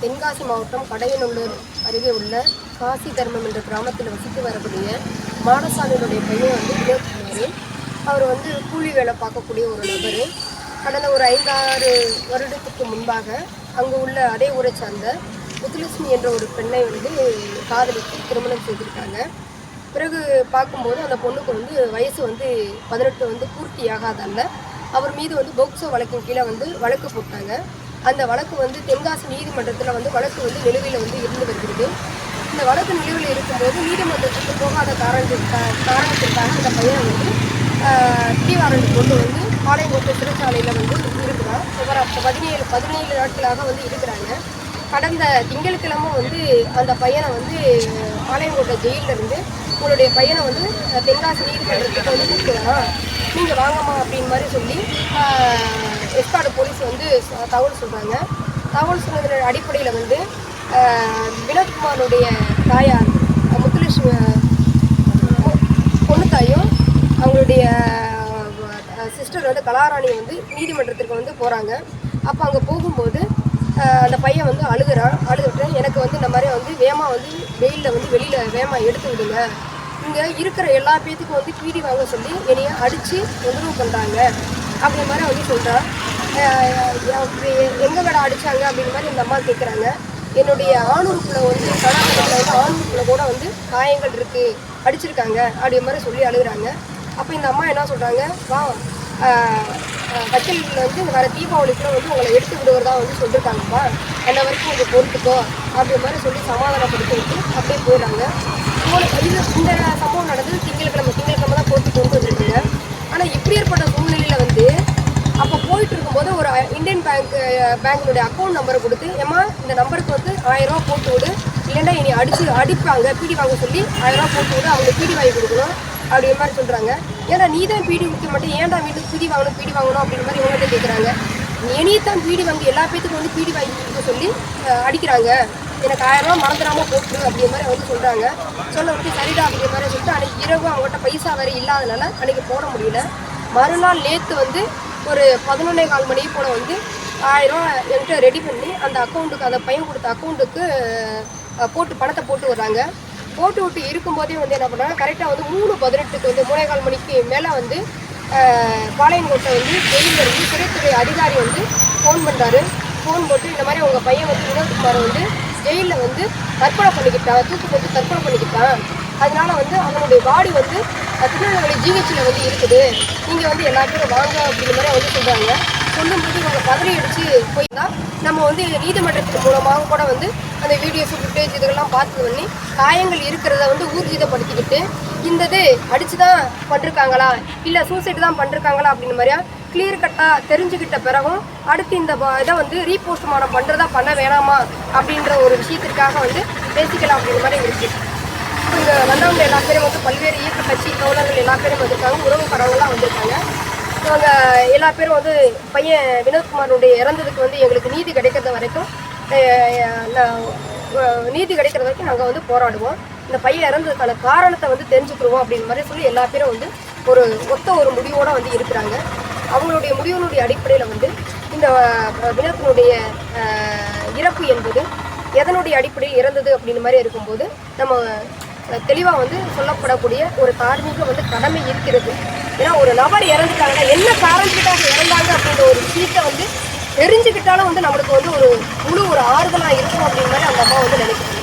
தென்காசி மாவட்டம் கடையநல்லூர் அருகே உள்ள காசி தர்மம் என்ற கிராமத்தில் வசித்து வரக்கூடிய மாடசாமியினுடைய பையன் வந்து வினோத்குமார் அவர் வந்து கூலி வேலை பார்க்கக்கூடிய ஒரு நபர். கடந்த ஒரு ஐந்தாறு வருடத்துக்கு முன்பாக அங்கு உள்ள அதே ஊரை சார்ந்த முத்துலட்சுமி என்ற ஒரு பெண்ணை வந்து காதலித்து திருமணம் செய்திருக்காங்க. பிறகு பார்க்கும்போது அந்த பொண்ணுக்கு வந்து வயசு வந்து பதினெட்டு வந்து பூர்த்தி ஆகாதல்ல அவர் மீது வந்து போக்சோ வழக்கின் கீழே வந்து வழக்கு போட்டாங்க. அந்த வழக்கு வந்து தென்காசி நீதிமன்றத்தில் வந்து வழக்கு வந்து நிலுவையில் வந்து இருந்து வருகிறது. இந்த வழக்கு நிலுவையில் இருக்கும்போது நீதிமன்றத்துக்கு போகாத காரணத்திற்காக காரணத்திற்காக அந்த பையனை வந்து டி கொண்டு வந்து பாளையங்கோட்டை சிறைச்சாலையில் வந்து இருக்கிறான். சுமார் பதினேழு பதினேழு நாட்களாக வந்து இருக்கிறாங்க. கடந்த திங்கட்கிழமை வந்து அந்த பையனை வந்து பாளையங்கோட்டை ஜெயிலிருந்து உங்களுடைய பையனை வந்து தென்காசி நீதிமன்றத்துக்கு வந்து கூப்பிட்டு வரலாம் நீங்கள் வாங்கம்மா அப்படின்னு மாதிரி சொல்லி ஏற்காடு போலீஸ் வந்து தகவல் சொல்கிறாங்க தகவல் சொன்னதன் அடிப்படையில் வந்து அஹ், வினோத்குமாருடைய தாயார் முத்துலட்சுமி பொண்ணு தாயும் அவங்களுடைய சிஸ்டர் வந்து கலாராணி வந்து நீதிமன்றத்திற்கு வந்து போகிறாங்க அப்போ அங்கே போகும்போது அந்த பையன் வந்து அழுகுறான். அழுதுட்டு எனக்கு வந்து இந்த மாதிரி வந்து வேமா வந்து வெயிலில் வந்து வெளியில் வேமா எடுத்து விடுங்க. இங்கே இருக்கிற எல்லா பேத்துக்கும் வந்து பீடி வாங்க சொல்லி என்னைய அடித்து தொந்தரவு பண்ணுறாங்க அப்படி மாதிரி வந்து சொல்கிறான் எங்கே விட அடித்தாங்க அப்படிங்கிற மாதிரி இந்த அம்மா கேட்குறாங்க என்னுடைய ஆணுறுப்புல வந்து கலாச்சாரத்தில் வந்து ஆணுறுப்புல கூட வந்து காயங்கள் இருக்குது அடிச்சிருக்காங்க அப்படின்ற மாதிரி சொல்லி அழுகுறாங்க. அப்போ இந்த அம்மா என்ன சொல்கிறாங்க வா கச்சேரியில் வந்து இந்த வர தீபாவளிக்குள்ள வந்து உங்களை எடுத்து விடுவதா வந்து சொல்லியிருக்காங்கப்பா என்ன வரைக்கும் கொஞ்சம் பொறுத்துக்கோ அப்படின்ற மாதிரி சொல்லி சமாதானப்படுத்தி விட்டு அப்படியே போயிடுறாங்க. போன- இது இந்த சம்பவம் நடந்தது திங்கட்கிழமை திங்கட்கிழமை தான் கோர்ட்டு கொண்டு வந்துருக்கு ஆனால் இப்படி ஏற்பட்ட சூழ்நிலையில் வந்து அப்போ போயிட்டு இருக்கும்போது ஒரு இந்தியன் பேங்கினுடைய அக்கௌண்ட் நம்பரை கொடுத்து ஏம்மா இந்த நம்பருக்கு வந்து ஆயிரம் ரூபா போட்டு விடு. இல்லைன்னா இனி அடிச்சு அடிப்பாங்க பீடி வாங்க சொல்லி ஆயிரம் ரூபா போட்டு விடு அவங்க பீடி வாங்கி கொடுக்கணும் அப்படிங்கிற மாதிரி சொல்கிறாங்க ஏன்னா நீ தான் பீடி விற்க மாட்டேன் ஏன்டா வீட்டுக்கு பீடி வாங்கணும் பீடி வாங்கணும் அப்படின்ற மாதிரி இவங்கள்ட்ட கேட்குறாங்க இனி தான் பீடி வாங்கி எல்லா பேத்துக்கும் வந்து பீடி வாங்கி கொடுக்க சொல்லி அடிக்கிறாங்க. எனக்கு ஆயிரம் ரூபா மறந்துடாம போட்டு அப்படிங்கிற மாதிரி வந்து சொல்கிறாங்க சொல்ல விட்டு சரிடா அப்படிங்கிற மாதிரி சொல்லிட்டு அன்னைக்கு இரவு அவங்ககிட்ட பைசா வேறு இல்லாதனால அன்றைக்கி போட முடியல. மறுநாள் நேற்று வந்து ஒரு பதினொன்னே கால் மணி போல் வந்து ஆயிரம் என்கிட்ட ரெடி பண்ணி அந்த அக்கௌண்ட்டுக்கு அந்த பையன் கொடுத்த அக்கௌண்ட்டுக்கு போட்டு பணத்தை போட்டு வர்றாங்க. போட்டு விட்டு இருக்கும்போதே வந்து என்ன பண்ணாங்க? கரெக்டாக வந்து மூணு பதினெட்டுக்கு வந்து மூணே கால் மணிக்கு மேலே வந்து பாளையங்கோட்டை வந்து வெளியில் இருந்து சிறைத்துறை அதிகாரி வந்து ஃபோன் பண்ணுறாரு ஃபோன் போட்டு இந்த மாதிரி உங்கள் பையன் வந்து வினோத்குமார் வந்து ஜெயிலில் வந்து தற்கொலை பண்ணிக்கிட்டான் தூக்கு போட்டு தற்கொலை பண்ணிக்கிட்டான் அதனால வந்து அவனுடைய பாடி வந்து திருநெல்வேலி ஜிஹெச்சில் வந்து இருக்குது. நீங்கள் வந்து எல்லாத்தையும் வாங்க அப்படிங்கிற மாதிரி வந்து சொல்கிறாங்க சொல்லும்போது இவங்க பதறி அடித்து போய் தான் நம்ம வந்து நீதிமன்றத்தின் மூலமாக கூட வந்து அந்த வீடியோஸ் ஃபுட்டேஜ் இதெல்லாம் பார்த்து பண்ணி காயங்கள் இருக்கிறத வந்து ஊர்ஜிதப்படுத்திக்கிட்டு இந்த இது அடித்து தான் பண்ணிருக்காங்களா? இல்லை சூசைட் தான் பண்ணிருக்காங்களா அப்படின்னு மாதிரியா கிளியர் கட்டாக தெரிஞ்சுக்கிட்ட பிறகும் அடுத்து இந்த இதை வந்து ரீபோஸ்ட்மார்ட்டம் பண்ணுறதா பண்ண வேணாமா அப்படின்ற ஒரு விஷயத்திற்காக வந்து பேசிக்கலாம் அப்படின்ற மாதிரி இருக்குது இங்கே வந்தவங்க எல்லா பேரும் வந்து பல்வேறு இயக்க கட்சி தோழர்கள் எல்லா பேரும் வந்திருக்காங்க உறவுக்காரங்களாம் வந்திருக்காங்க. நாங்கள் எல்லா பேரும் வந்து பையன் வினோத்குமாருடைய இறந்ததுக்கு வந்து எங்களுக்கு நீதி கிடைக்கிறது வரைக்கும் நீதி கிடைக்கிறது வரைக்கும் நாங்கள் வந்து போராடுவோம். இந்த பையன் இறந்ததுக்கான காரணத்தை வந்து தெரிஞ்சுக்கிடுவோம் அப்படின்ற மாதிரி சொல்லி எல்லா பேரும் வந்து ஒரு ஒத்த ஒரு முடிவோடு வந்து இருக்கிறாங்க. அவங்களுடைய முடிவினுடைய அடிப்படையில் வந்து இந்த வினோத்தினுடைய இறப்பு என்பது எதனுடைய அடிப்படையில் இறந்தது அப்படின்னு மாதிரி இருக்கும்போது நம்ம தெளிவாக வந்து சொல்லப்படக்கூடிய ஒரு தார்மீக வந்து கடமை இருக்கிறது. ஏன்னா ஒரு நபர் இறந்துட்டாங்கன்னா என்ன காரணத்துக்காக இறந்தாங்க அப்படின்ற ஒரு விஷயத்தை வந்து தெரிஞ்சுக்கிட்டாலும் வந்து நம்மளுக்கு வந்து ஒரு முழு ஒரு ஆறுதலாக இருக்கும் அப்படின்னு மாதிரி அந்த அம்மா வந்து நினைக்கிறாங்க.